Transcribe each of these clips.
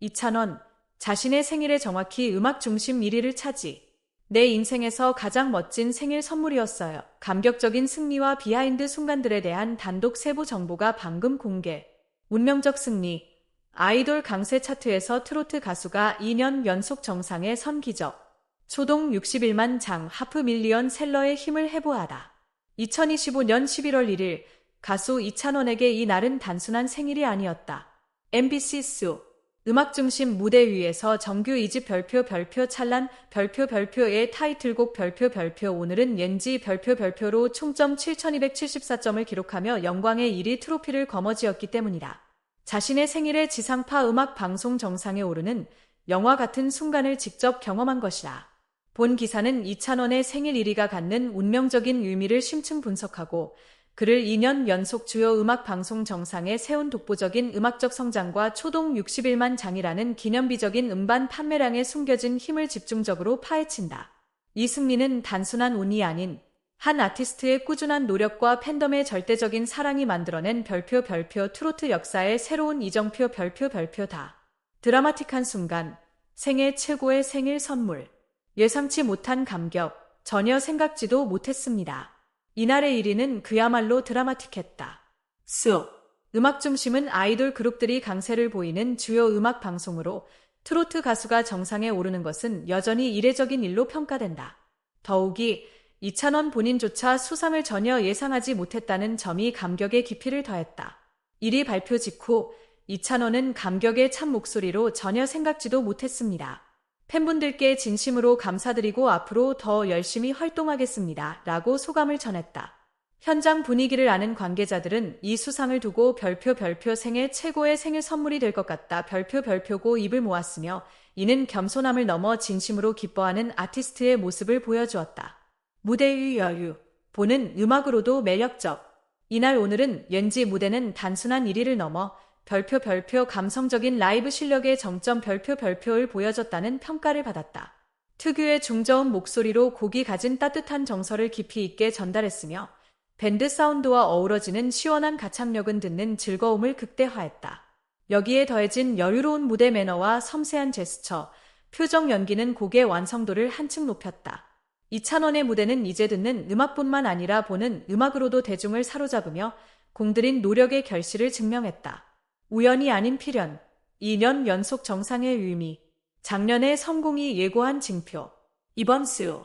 이찬원, 자신의 생일에 정확히 음악 중심 1위를 차지. 내 인생에서 가장 멋진 생일 선물이었어요. 감격적인 승리와 비하인드 순간들에 대한 단독 세부 정보가 방금 공개. 운명적 승리. 아이돌 강세 차트에서 트로트 가수가 2년 연속 정상에 선 기적. 초동 61만 장 하프 밀리언 셀러의 힘을 해보하다. 2025년 11월 1일 가수 이찬원에게 이 날은 단순한 생일이 아니었다. MBC 수 음악 중심 무대 위에서 정규 2집 별표 별표 찰란 별표 별표의 타이틀곡 별표 별표 오늘은 옌지 별표 별표로 총점 7274점을 기록하며 영광의 1위 트로피를 거머쥐었기 때문이다. 자신의 생일에 지상파 음악 방송 정상에 오르는 영화 같은 순간을 직접 경험한 것이다. 본 기사는 이찬원의 생일 1위가 갖는 운명적인 의미를 심층 분석하고 그를 2년 연속 주요 음악 방송 정상에 세운 독보적인 음악적 성장과 초동 61만 장이라는 기념비적인 음반 판매량에 숨겨진 힘을 집중적으로 파헤친다. 이 승리는 단순한 운이 아닌 한 아티스트의 꾸준한 노력과 팬덤의 절대적인 사랑이 만들어낸 별표 별표 트로트 역사의 새로운 이정표 별표 별표다. 드라마틱한 순간, 생애 최고의 생일 선물. 예상치 못한 감격, 전혀 생각지도 못했습니다. 이날의 1위는 그야말로 드라마틱했다. 수. 음악 중심은 아이돌 그룹들이 강세를 보이는 주요 음악 방송으로 트로트 가수가 정상에 오르는 것은 여전히 이례적인 일로 평가된다. 더욱이 이찬원 본인조차 수상을 전혀 예상하지 못했다는 점이 감격의 깊이를 더했다. 1위 발표 직후 이찬원은 감격의 참 목소리로 전혀 생각지도 못했습니다. 팬분들께 진심으로 감사드리고 앞으로 더 열심히 활동하겠습니다. 라고 소감을 전했다. 현장 분위기를 아는 관계자들은 이 수상을 두고 별표 별표 생애 최고의 생일 선물이 될 것 같다. 별표 별표고 입을 모았으며 이는 겸손함을 넘어 진심으로 기뻐하는 아티스트의 모습을 보여주었다. 무대의 여유. 보는 음악으로도 매력적. 이날 오늘은 왠지 무대는 단순한 1위를 넘어 별표 별표 감성적인 라이브 실력의 정점 별표 별표를 보여줬다는 평가를 받았다. 특유의 중저음 목소리로 곡이 가진 따뜻한 정서를 깊이 있게 전달했으며 밴드 사운드와 어우러지는 시원한 가창력은 듣는 즐거움을 극대화했다. 여기에 더해진 여유로운 무대 매너와 섬세한 제스처, 표정 연기는 곡의 완성도를 한층 높였다. 이찬원의 무대는 이제 듣는 음악뿐만 아니라 보는 음악으로도 대중을 사로잡으며 공들인 노력의 결실을 증명했다. 우연이 아닌 필연, 2년 연속 정상의 의미, 작년의 성공이 예고한 징표, 이번 수,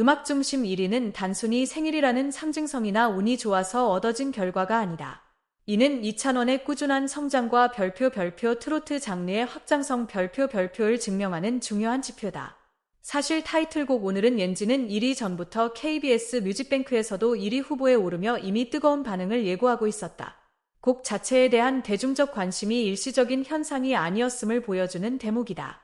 음악 중심 1위는 단순히 생일이라는 상징성이나 운이 좋아서 얻어진 결과가 아니다. 이는 이찬원의 꾸준한 성장과 별표 별표 트로트 장르의 확장성 별표 별표를 증명하는 중요한 지표다. 사실 타이틀곡 오늘은 옌지는 1위 전부터 KBS 뮤직뱅크에서도 1위 후보에 오르며 이미 뜨거운 반응을 예고하고 있었다. 곡 자체에 대한 대중적 관심이 일시적인 현상이 아니었음을 보여주는 대목이다.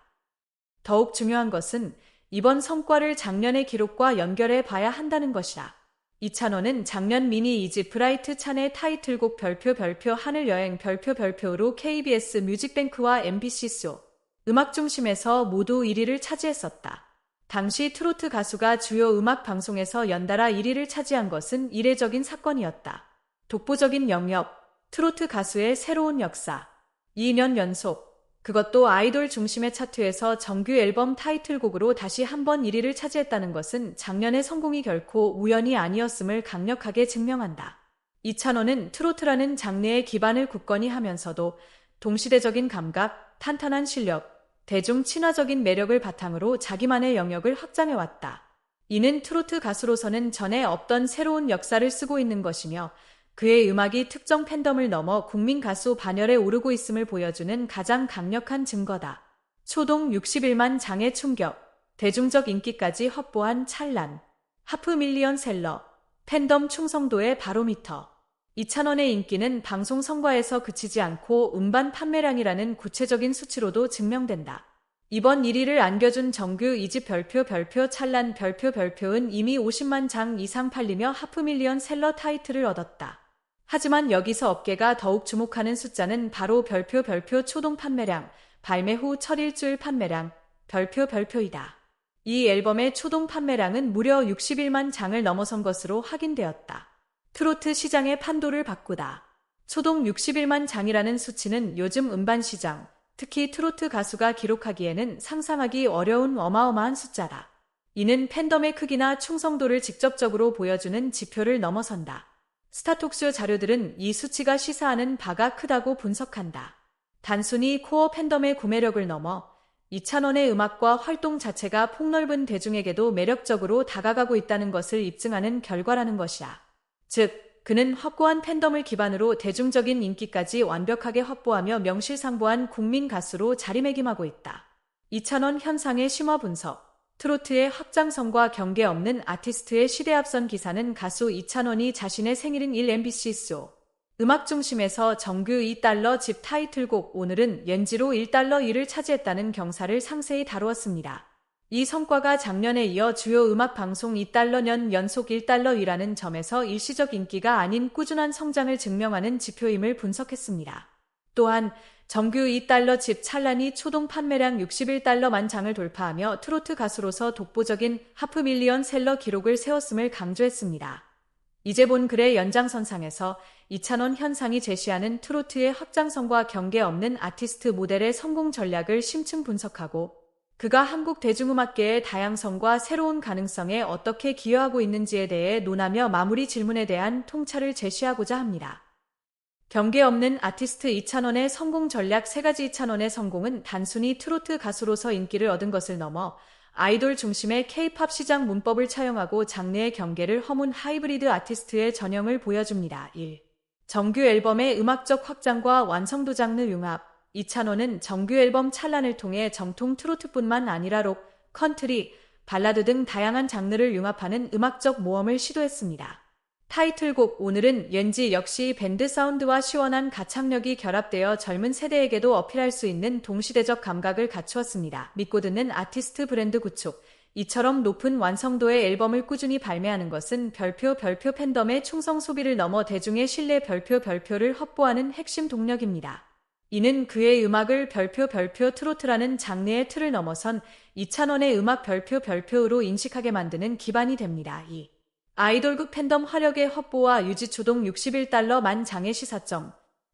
더욱 중요한 것은 이번 성과를 작년의 기록과 연결해 봐야 한다는 것이다. 이찬원은 작년 미니 이지 브라이트 찬의 타이틀곡 별표 별표 하늘 여행 별표 별표로 KBS 뮤직뱅크와 MBC 소 음악 중심에서 모두 1위를 차지했었다. 당시 트로트 가수가 주요 음악 방송에서 연달아 1위를 차지한 것은 이례적인 사건이었다. 독보적인 영역, 트로트 가수의 새로운 역사. 2년 연속. 그것도 아이돌 중심의 차트에서 정규 앨범 타이틀곡으로 다시 한번 1위를 차지했다는 것은 작년의 성공이 결코 우연이 아니었음을 강력하게 증명한다. 이찬원은 트로트라는 장르의 기반을 굳건히 하면서도 동시대적인 감각, 탄탄한 실력, 대중 친화적인 매력을 바탕으로 자기만의 영역을 확장해왔다. 이는 트로트 가수로서는 전에 없던 새로운 역사를 쓰고 있는 것이며 그의 음악이 특정 팬덤을 넘어 국민 가수 반열에 오르고 있음을 보여주는 가장 강력한 증거다. 초동 61만 장의 충격, 대중적 인기까지 확보한 찰란, 하프 밀리언 셀러, 팬덤 충성도의 바로미터. 이찬원의 인기는 방송 성과에서 그치지 않고 음반 판매량이라는 구체적인 수치로도 증명된다. 이번 1위를 안겨준 정규 2집 별표 별표 찰란 별표 별표는 이미 50만 장 이상 팔리며 하프 밀리언 셀러 타이틀을 얻었다. 하지만 여기서 업계가 더욱 주목하는 숫자는 바로 별표 별표 초동 판매량, 발매 후첫 일주일 판매량, 별표 별표이다. 이 앨범의 초동 판매량은 무려 61만 장을 넘어선 것으로 확인되었다. 트로트 시장의 판도를 바꾸다. 초동 61만 장이라는 수치는 요즘 음반 시장, 특히 트로트 가수가 기록하기에는 상상하기 어려운 어마어마한 숫자다. 이는 팬덤의 크기나 충성도를 직접적으로 보여주는 지표를 넘어선다. 스타톡쇼 자료들은 이 수치가 시사하는 바가 크다고 분석한다. 단순히 코어 팬덤의 구매력을 넘어 이찬원의 음악과 활동 자체가 폭넓은 대중에게도 매력적으로 다가가고 있다는 것을 입증하는 결과라는 것이야. 즉, 그는 확고한 팬덤을 기반으로 대중적인 인기까지 완벽하게 확보하며 명실상부한 국민 가수로 자리매김하고 있다. 이찬원 현상의 심화 분석 트로트의 확장성과 경계 없는 아티스트의 시대 앞선 기사는 가수 이찬원이 자신의 생일인 1 MBC 소 음악 중심에서 정규 2달러 집 타이틀곡 오늘은 옌지로 1달러 1을 차지했다는 경사를 상세히 다루었습니다. 이 성과가 작년에 이어 주요 음악 방송 2달러 년 연속 1달러 1라는 점에서 일시적 인기가 아닌 꾸준한 성장을 증명하는 지표임을 분석했습니다. 또한 정규 2달러 집 찰란이 초동 판매량 61달러만 장을 돌파하며 트로트 가수로서 독보적인 하프 밀리언 셀러 기록을 세웠음을 강조했습니다. 이제 본 글의 연장선상에서 이찬원 현상이 제시하는 트로트의 확장성과 경계 없는 아티스트 모델의 성공 전략을 심층 분석하고 그가 한국 대중음악계의 다양성과 새로운 가능성에 어떻게 기여하고 있는지에 대해 논하며 마무리 질문에 대한 통찰을 제시하고자 합니다. 경계 없는 아티스트 이찬원의 성공 전략 세 가지 이찬원의 성공은 단순히 트로트 가수로서 인기를 얻은 것을 넘어 아이돌 중심의 케이팝 시장 문법을 차용하고 장르의 경계를 허문 하이브리드 아티스트의 전형을 보여줍니다. 1. 정규 앨범의 음악적 확장과 완성도 장르 융합 이찬원은 정규 앨범 찰란을 통해 정통 트로트뿐만 아니라 록, 컨트리, 발라드 등 다양한 장르를 융합하는 음악적 모험을 시도했습니다. 타이틀곡 오늘은 왠지 역시 밴드 사운드와 시원한 가창력이 결합되어 젊은 세대에게도 어필할 수 있는 동시대적 감각을 갖추었습니다. 믿고 듣는 아티스트 브랜드 구축. 이처럼 높은 완성도의 앨범을 꾸준히 발매하는 것은 별표 별표 팬덤의 충성 소비를 넘어 대중의 신뢰 별표 별표를 확보하는 핵심 동력입니다. 이는 그의 음악을 별표 별표 트로트라는 장르의 틀을 넘어선 이찬원의 음악 별표 별표로 인식하게 만드는 기반이 됩니다. 2. 아이돌급 팬덤 화력의 확보와 유지 초동 61달러 만 장의 시사점.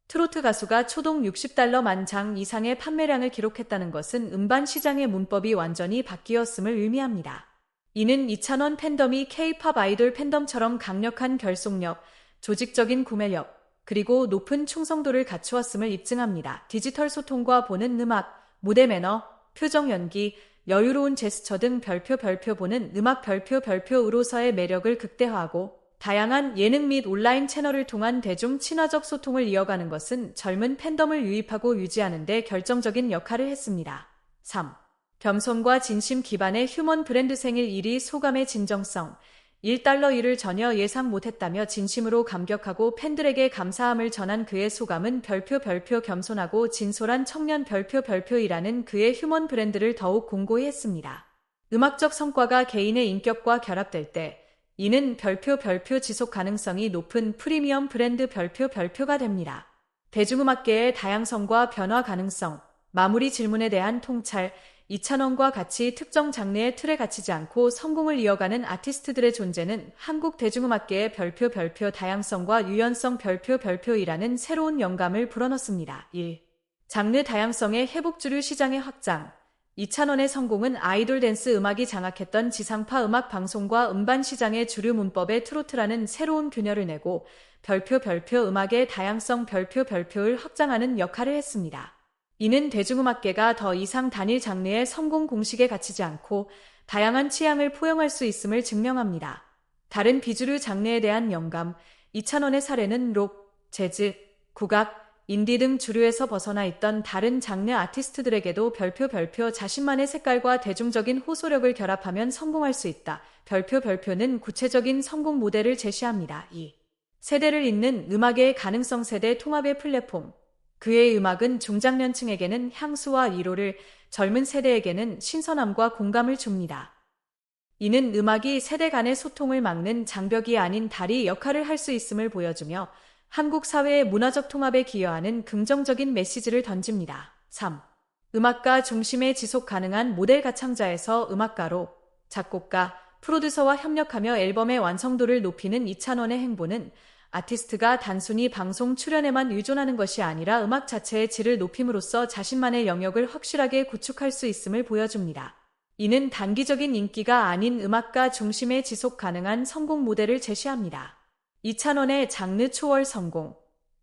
트로트 가수가 초동 60달러 만장 이상의 판매량을 기록했다는 것은 음반 시장의 문법이 완전히 바뀌었음을 의미합니다. 이는 이찬원 팬덤이 K-팝 아이돌 팬덤처럼 강력한 결속력, 조직적인 구매력, 그리고 높은 충성도를 갖추었음을 입증합니다. 디지털 소통과 보는 음악, 무대 매너, 표정 연기, 여유로운 제스처 등 별표 별표 보는 음악 별표 별표으로서의 매력을 극대화하고 다양한 예능 및 온라인 채널을 통한 대중 친화적 소통을 이어가는 것은 젊은 팬덤을 유입하고 유지하는 데 결정적인 역할을 했습니다. 3. 겸손과 진심 기반의 휴먼 브랜드 생일 1위 소감의 진정성 1달러 1을 전혀 예상 못했다며 진심으로 감격하고 팬들에게 감사함을 전한 그의 소감은 별표 별표 겸손하고 진솔한 청년 별표 별표이라는 그의 휴먼 브랜드를 더욱 공고히 했습니다. 음악적 성과가 개인의 인격과 결합될 때 이는 별표 별표 지속 가능성이 높은 프리미엄 브랜드 별표 별표가 됩니다. 대중음악계의 다양성과 변화 가능성, 마무리 질문에 대한 통찰, 이찬원과 같이 특정 장르의 틀에 갇히지 않고 성공을 이어가는 아티스트들의 존재는 한국 대중음악계의 별표 별표 다양성과 유연성 별표 별표이라는 새로운 영감을 불어넣습니다. 1. 장르 다양성의 회복주류 시장의 확장 이찬원의 성공은 아이돌 댄스 음악이 장악했던 지상파 음악 방송과 음반 시장의 주류 문법의 트로트라는 새로운 균열을 내고 별표 별표 음악의 다양성 별표 별표를 확장하는 역할을 했습니다. 이는 대중음악계가 더 이상 단일 장르의 성공 공식에 갇히지 않고 다양한 취향을 포용할 수 있음을 증명합니다. 다른 비주류 장르에 대한 영감, 이찬원의 사례는 록, 재즈, 국악, 인디 등 주류에서 벗어나 있던 다른 장르 아티스트들에게도 별표 별표 자신만의 색깔과 대중적인 호소력을 결합하면 성공할 수 있다. 별표 별표는 구체적인 성공 모델을 제시합니다. 2. 세대를 잇는 음악의 가능성 세대 통합의 플랫폼. 그의 음악은 중장년층에게는 향수와 위로를, 젊은 세대에게는 신선함과 공감을 줍니다. 이는 음악이 세대 간의 소통을 막는 장벽이 아닌 다리 역할을 할 수 있음을 보여주며 한국 사회의 문화적 통합에 기여하는 긍정적인 메시지를 던집니다. 3. 음악가 중심의 지속 가능한 모델 가창자에서 음악가로 작곡가, 프로듀서와 협력하며 앨범의 완성도를 높이는 이찬원의 행보는 아티스트가 단순히 방송 출연에만 의존하는 것이 아니라 음악 자체의 질을 높임으로써 자신만의 영역을 확실하게 구축할 수 있음을 보여줍니다. 이는 단기적인 인기가 아닌 음악가 중심의 지속 가능한 성공 모델을 제시합니다. 이찬원의 장르 초월 성공,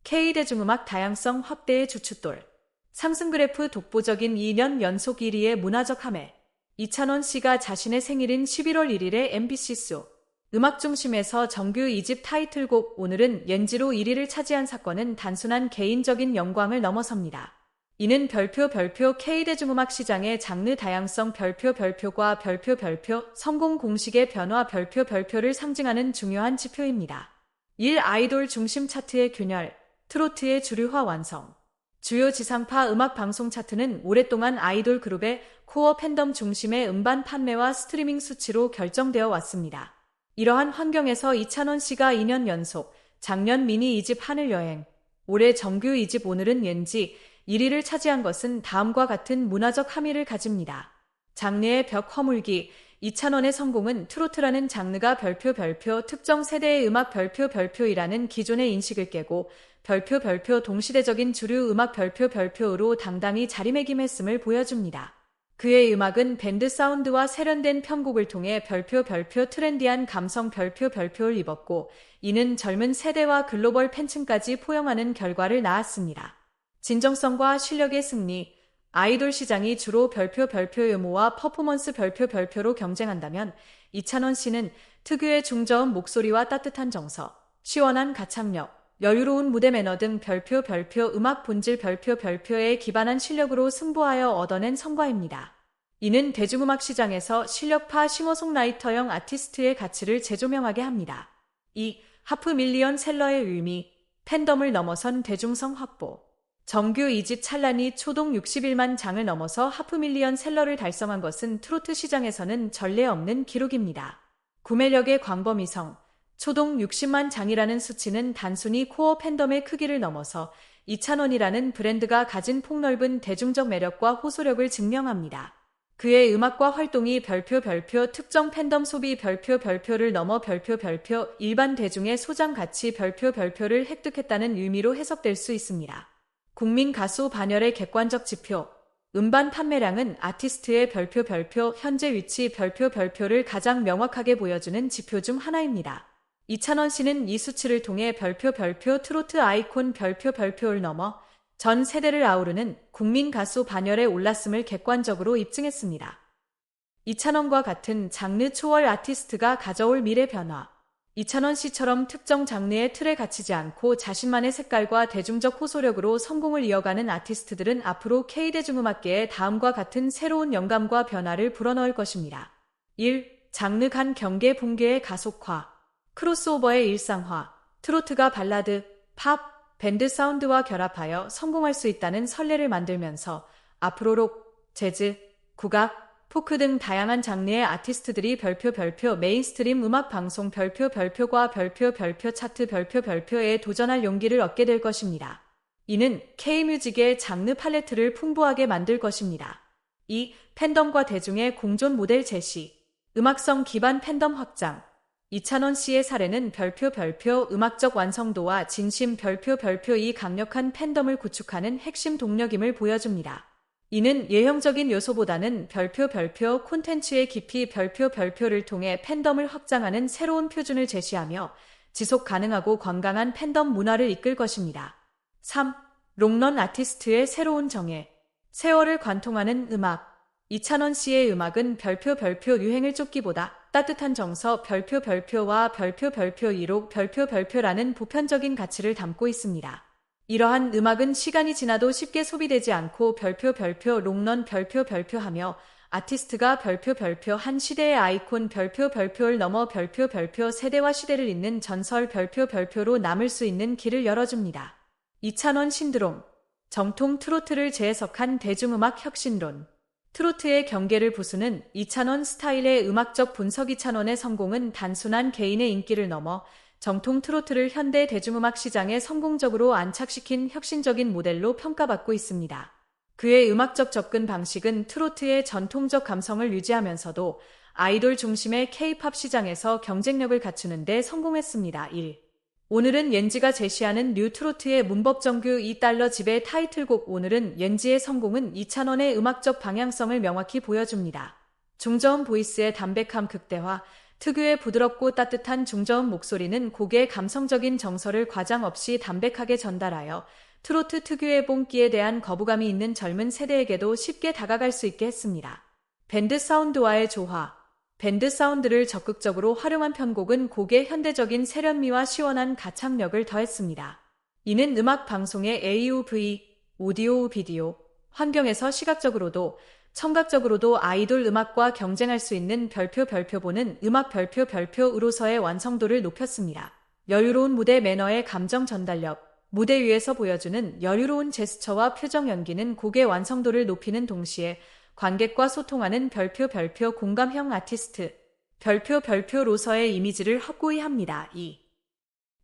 K대중음악 다양성 확대의 주춧돌, 상승 그래프 독보적인 2년 연속 1위의 문화적 함해, 이찬원 씨가 자신의 생일인 11월 1일에 MBC 수 음악 중심에서 정규 2집 타이틀곡 오늘은 옌지로 1위를 차지한 사건은 단순한 개인적인 영광을 넘어섭니다. 이는 별표 별표 K대중음악 시장의 장르 다양성 별표 별표과 별표 별표 성공 공식의 변화 별표 별표를 상징하는 중요한 지표입니다. 1. 아이돌 중심 차트의 균열, 트로트의 주류화 완성. 주요 지상파 음악 방송 차트는 오랫동안 아이돌 그룹의 코어 팬덤 중심의 음반 판매와 스트리밍 수치로 결정되어 왔습니다. 이러한 환경에서 이찬원 씨가 2년 연속 작년 미니 2집 하늘 여행, 올해 정규 2집 오늘은 왠지 1위를 차지한 것은 다음과 같은 문화적 함의를 가집니다. 장르의 벽 허물기, 이찬원의 성공은 트로트라는 장르가 별표 별표 특정 세대의 음악 별표 별표이라는 기존의 인식을 깨고 별표 별표 동시대적인 주류 음악 별표 별표로 당당히 자리매김했음을 보여줍니다. 그의 음악은 밴드 사운드와 세련된 편곡을 통해 별표 별표 트렌디한 감성 별표 별표를 입었고 이는 젊은 세대와 글로벌 팬층까지 포용하는 결과를 낳았습니다. 진정성과 실력의 승리, 아이돌 시장이 주로 별표 별표 유모와 퍼포먼스 별표 별표로 경쟁한다면 이찬원 씨는 특유의 중저음 목소리와 따뜻한 정서, 시원한 가창력, 여유로운 무대 매너 등 별표 별표 음악 본질 별표 별표에 기반한 실력으로 승부하여 얻어낸 성과입니다. 이는 대중음악 시장에서 실력파 싱어송라이터형 아티스트의 가치를 재조명하게 합니다. 이 하프 밀리언 셀러의 의미, 팬덤을 넘어선 대중성 확보. 정규 2집 찰란이 초동 61만 장을 넘어서 하프 밀리언 셀러를 달성한 것은 트로트 시장에서는 전례 없는 기록입니다. 구매력의 광범위성, 초동 60만 장이라는 수치는 단순히 코어 팬덤의 크기를 넘어서 이찬원이라는 브랜드가 가진 폭넓은 대중적 매력과 호소력을 증명합니다. 그의 음악과 활동이 별표 별표 특정 팬덤 소비 별표 별표를 넘어 별표 별표 일반 대중의 소장 가치 별표 별표를 획득했다는 의미로 해석될 수 있습니다. 국민 가수 반열의 객관적 지표, 음반 판매량은 아티스트의 별표 별표 현재 위치 별표 별표를 가장 명확하게 보여주는 지표 중 하나입니다. 이찬원 씨는 이 수치를 통해 별표 별표 트로트 아이콘 별표 별표를 넘어 전 세대를 아우르는 국민 가수 반열에 올랐음을 객관적으로 입증했습니다. 이찬원과 같은 장르 초월 아티스트가 가져올 미래 변화, 이찬원 씨처럼 특정 장르의 틀에 갇히지 않고 자신만의 색깔과 대중적 호소력으로 성공을 이어가는 아티스트들은 앞으로 K대중음악계에 다음과 같은 새로운 영감과 변화를 불어넣을 것입니다. 1. 장르 간 경계 붕괴의 가속화 크로스오버의 일상화 트로트가 발라드, 팝, 밴드 사운드와 결합하여 성공할 수 있다는 선례를 만들면서 앞으로 록, 재즈, 국악, 포크 등 다양한 장르의 아티스트들이 별표 별표 메인스트림 음악 방송 별표 별표과 별표 별표 차트 별표 별표에 도전할 용기를 얻게 될 것입니다. 이는 K뮤직의 장르 팔레트를 풍부하게 만들 것입니다. 2. 팬덤과 대중의 공존 모델 제시 음악성 기반 팬덤 확장 이찬원 씨의 사례는 별표 별표 음악적 완성도와 진심 별표 별표 이 강력한 팬덤을 구축하는 핵심 동력임을 보여줍니다. 이는 예형적인 요소보다는 별표 별표 콘텐츠의 깊이 별표 별표를 통해 팬덤을 확장하는 새로운 표준을 제시하며 지속 가능하고 건강한 팬덤 문화를 이끌 것입니다. 3. 롱런 아티스트의 새로운 정해 세월을 관통하는 음악 이찬원 씨의 음악은 별표 별표 유행을 쫓기보다 따뜻한 정서 별표 별표와 별표 별표 2록 별표 별표라는 보편적인 가치를 담고 있습니다. 이러한 음악은 시간이 지나도 쉽게 소비되지 않고 별표 별표 롱런 별표 별표하며 아티스트가 별표 별표 한 시대의 아이콘 별표 별표를 넘어 별표 별표 세대와 시대를 잇는 전설 별표 별표로 남을 수 있는 길을 열어줍니다. 이찬원 신드롬 정통 트로트를 재해석한 대중음악 혁신론 트로트의 경계를 부수는 이찬원 스타일의 음악적 분석 이찬원의 성공은 단순한 개인의 인기를 넘어 정통 트로트를 현대 대중음악 시장에 성공적으로 안착시킨 혁신적인 모델로 평가받고 있습니다. 그의 음악적 접근 방식은 트로트의 전통적 감성을 유지하면서도 아이돌 중심의 K-팝 시장에서 경쟁력을 갖추는 데 성공했습니다. 1. 오늘은 옌지가 제시하는 뉴 트로트의 문법 정규 2달러 집의 타이틀곡 오늘은 옌지의 성공은 이찬원의 음악적 방향성을 명확히 보여줍니다. 중저음 보이스의 담백함 극대화, 특유의 부드럽고 따뜻한 중저음 목소리는 곡의 감성적인 정서를 과장 없이 담백하게 전달하여 트로트 특유의 뽕기에 대한 거부감이 있는 젊은 세대에게도 쉽게 다가갈 수 있게 했습니다. 밴드 사운드와의 조화 밴드 사운드를 적극적으로 활용한 편곡은 곡의 현대적인 세련미와 시원한 가창력을 더했습니다. 이는 음악 방송의 AUV, 오디오 비디오, 환경에서 시각적으로도 청각적으로도 아이돌 음악과 경쟁할 수 있는 별표 별표보는 음악 별표 별표으로서의 완성도를 높였습니다. 여유로운 무대 매너의 감정 전달력, 무대 위에서 보여주는 여유로운 제스처와 표정 연기는 곡의 완성도를 높이는 동시에 관객과 소통하는 별표 별표 공감형 아티스트, 별표 별표로서의 이미지를 확고히 합니다. 2.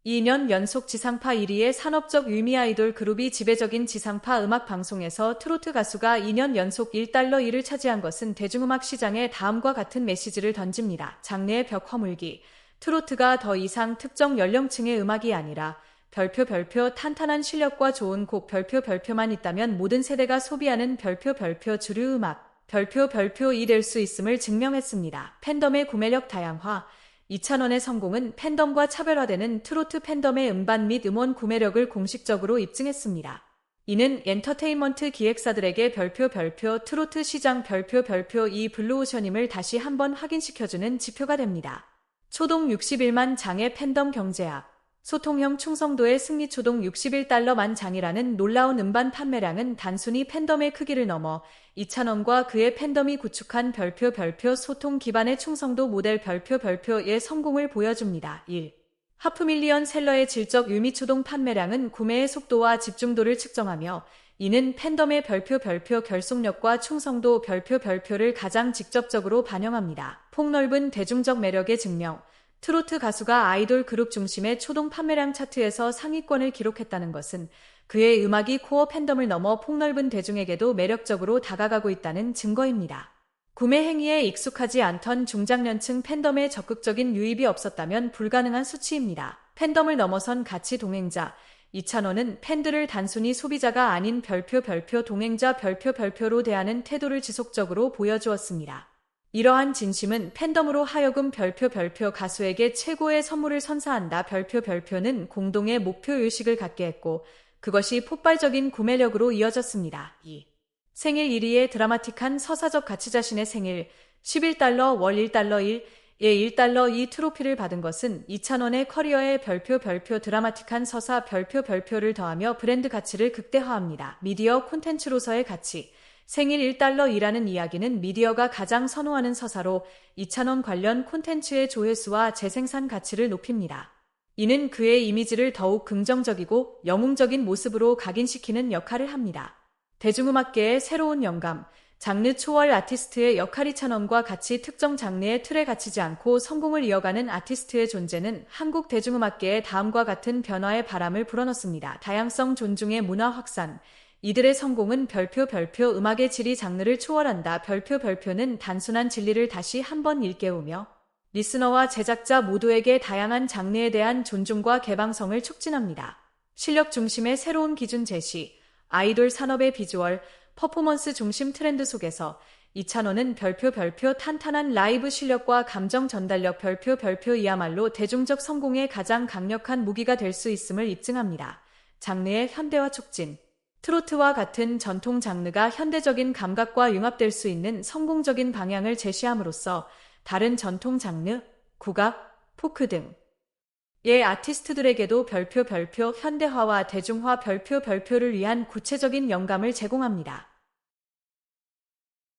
2년 연속 지상파 1위의 산업적 유미 아이돌 그룹이 지배적인 지상파 음악 방송에서 트로트 가수가 2년 연속 1달러 1을 차지한 것은 대중음악 시장에 다음과 같은 메시지를 던집니다. 장래의 벽 허물기. 트로트가 더 이상 특정 연령층의 음악이 아니라 별표 별표 탄탄한 실력과 좋은 곡 별표 별표만 있다면 모든 세대가 소비하는 별표 별표 주류 음악 별표 별표 이 될 수 있음을 증명했습니다. 팬덤의 구매력 다양화 이찬원의 성공은 팬덤과 차별화되는 트로트 팬덤의 음반 및 음원 구매력을 공식적으로 입증했습니다. 이는 엔터테인먼트 기획사들에게 별표 별표 트로트 시장 별표 별표 이 블루오션임을 다시 한번 확인시켜주는 지표가 됩니다. 초동 61만 장의 팬덤 경제학 소통형 충성도의 승리 초동 61달러 만 장이라는 놀라운 음반 판매량은 단순히 팬덤의 크기를 넘어 이찬원과 그의 팬덤이 구축한 별표 별표 소통 기반의 충성도 모델 별표 별표의 성공을 보여줍니다. 1. 하프밀리언 셀러의 질적 유미 초동 판매량은 구매의 속도와 집중도를 측정하며 이는 팬덤의 별표 별표 결속력과 충성도 별표 별표를 가장 직접적으로 반영합니다. 폭넓은 대중적 매력의 증명 트로트 가수가 아이돌 그룹 중심의 초동 판매량 차트에서 상위권을 기록했다는 것은 그의 음악이 코어 팬덤을 넘어 폭넓은 대중에게도 매력적으로 다가가고 있다는 증거입니다. 구매 행위에 익숙하지 않던 중장년층 팬덤의 적극적인 유입이 없었다면 불가능한 수치입니다. 팬덤을 넘어선 가치 동행자, 이찬원은 팬들을 단순히 소비자가 아닌 별표 별표 동행자 별표 별표로 대하는 태도를 지속적으로 보여주었습니다. 이러한 진심은 팬덤으로 하여금 별표 별표 가수에게 최고의 선물을 선사한다. 별표 별표는 공동의 목표 의식을 갖게 했고 그것이 폭발적인 구매력으로 이어졌습니다. 2. 생일 1위의 드라마틱한 서사적 가치 자신의 생일 11달러 월 1달러 1 예 1달러 이 트로피를 받은 것은 이찬원의 커리어에 별표 별표 드라마틱한 서사 별표 별표를 더하며 브랜드 가치를 극대화합니다. 미디어 콘텐츠로서의 가치 생일 1달러이라는 이야기는 미디어가 가장 선호하는 서사로 2천원 관련 콘텐츠의 조회수와 재생산 가치를 높입니다. 이는 그의 이미지를 더욱 긍정적이고 영웅적인 모습으로 각인시키는 역할을 합니다. 대중음악계의 새로운 영감, 장르 초월 아티스트의 역할이 찬원과 같이 특정 장르의 틀에 갇히지 않고 성공을 이어가는 아티스트의 존재는 한국 대중음악계의 다음과 같은 변화의 바람을 불어넣습니다. 다양성 존중의 문화 확산, 이들의 성공은 별표 별표 음악의 질이 장르를 초월한다. 별표 별표는 단순한 진리를 다시 한번 일깨우며 리스너와 제작자 모두에게 다양한 장르에 대한 존중과 개방성을 촉진합니다. 실력 중심의 새로운 기준 제시, 아이돌 산업의 비주얼, 퍼포먼스 중심 트렌드 속에서 이찬원은 별표 별표 탄탄한 라이브 실력과 감정 전달력 별표 별표 이야말로 대중적 성공의 가장 강력한 무기가 될 수 있음을 입증합니다. 장르의 현대화 촉진, 트로트와 같은 전통 장르가 현대적인 감각과 융합될 수 있는 성공적인 방향을 제시함으로써 다른 전통 장르, 국악, 포크 등의 아티스트들에게도 별표 별표 현대화와 대중화 별표 별표를 위한 구체적인 영감을 제공합니다.